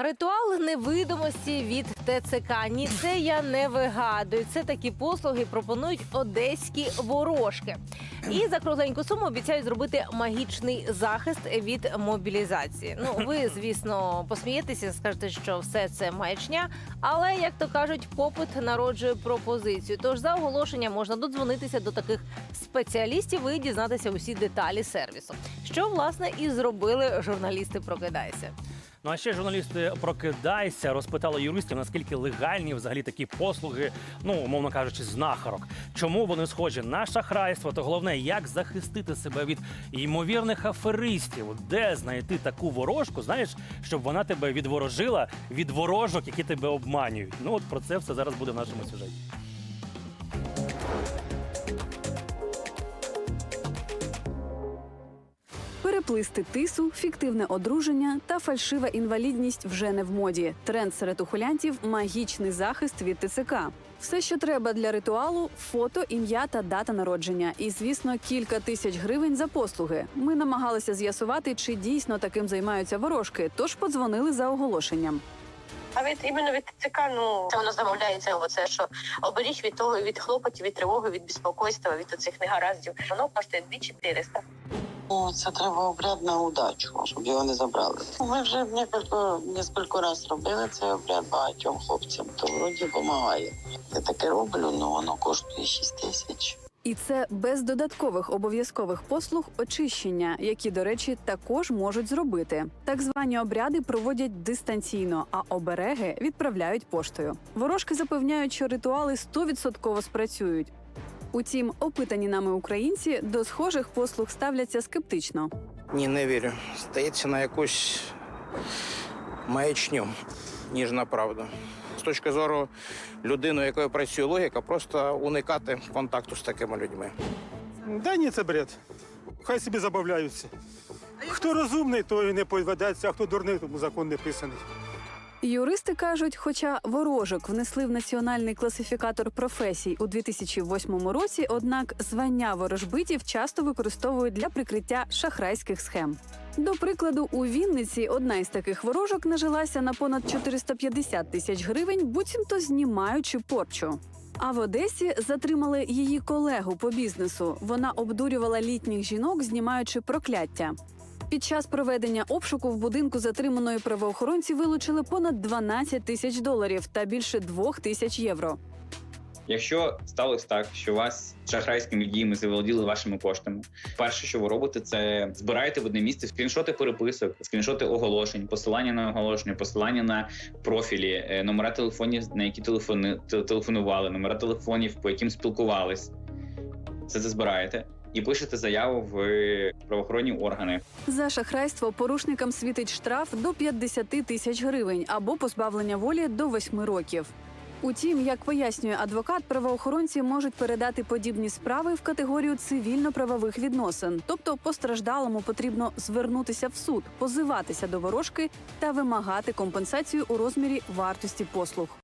Ритуал невидимості від ТЦК. Ні, це я не вигадую. Це такі послуги пропонують одеські ворожки. І за кругленьку суму обіцяють зробити магічний захист від мобілізації. Ну, ви, звісно, посмієтеся, скажете, що все це маячня. Але як то кажуть, попит народжує пропозицію. Тож за оголошення можна додзвонитися до таких спеціалістів і дізнатися усі деталі сервісу. Що власне і зробили журналісти Прокидайся. Ну а ще журналісти прокидайся, розпитали юристів, наскільки легальні взагалі такі послуги, ну умовно кажучи, знахарок. Чому вони схожі на шахрайство? Та головне, як захистити себе від ймовірних аферистів, де знайти таку ворожку, знаєш, щоб вона тебе відворожила від ворожок, які тебе обманюють. Ну от про це все зараз буде в нашому сюжеті. Переплисти тису, фіктивне одруження та фальшива інвалідність вже не в моді. Тренд серед ухилянтів магічний захист від ТЦК. Все, що треба для ритуалу фото, ім'я та дата народження. І, звісно, кілька тисяч гривень за послуги. Ми намагалися з'ясувати, чи дійсно таким займаються ворожки, тож подзвонили за оголошенням. А від іменно від ТЦК, ну це воно замовляється. Оце що оберіг від того, від хлопотів, від тривоги, від безпокойства, від оцих негараздів. Воно коштує 2400. Ну, це треба обряд на удачу, щоб його не забрали. Ми вже кілька, кілька разів робили цей обряд багатьом хлопцям, то вроді допомагає. Я таке роблю, ну воно коштує 6 тисяч. І це без додаткових обов'язкових послуг очищення, які, до речі, також можуть зробити. Так звані обряди проводять дистанційно, а обереги відправляють поштою. Ворожки запевняють, що ритуали 100% спрацюють. Утім, опитані нами українці до схожих послуг ставляться скептично. Ні, не вірю. Здається на якусь маячню, ніж на правду. З точки зору людини, у якої працює логіка, просто уникати контакту з такими людьми. Да ні, це бред. Хай собі забавляються. Хто розумний, той не поведеться, а хто дурний, тому закон не писаний. Юристи кажуть, хоча ворожок внесли в національний класифікатор професій у 2008 році, однак звання ворожбитів часто використовують для прикриття шахрайських схем. До прикладу, у Вінниці одна із таких ворожок нажилася на понад 450 тисяч гривень, буцімто знімаючи порчу. А в Одесі затримали її колегу по бізнесу. Вона обдурювала літніх жінок, знімаючи прокляття. Під час проведення обшуку в будинку затриманої правоохоронці вилучили понад 12 тисяч доларів та більше 2 тисяч євро. Якщо сталося так, що вас шахрайськими діями заволоділи вашими коштами, перше, що ви робите, це збираєте в одне місце скріншоти переписок, скріншоти оголошень, посилання на оголошення, посилання на профілі, е, номера телефонів, на які телефони телефонували, номера телефонів, по яким спілкувались. Це це збираєте і пишете заяву в правоохоронні органи. За шахрайство порушникам світить штраф до 50 тисяч гривень або позбавлення волі до 8 років. Утім, як пояснює адвокат, правоохоронці можуть передати подібні справи в категорію цивільно-правових відносин, тобто постраждалому потрібно звернутися в суд, позиватися до ворожки та вимагати компенсацію у розмірі вартості послуг.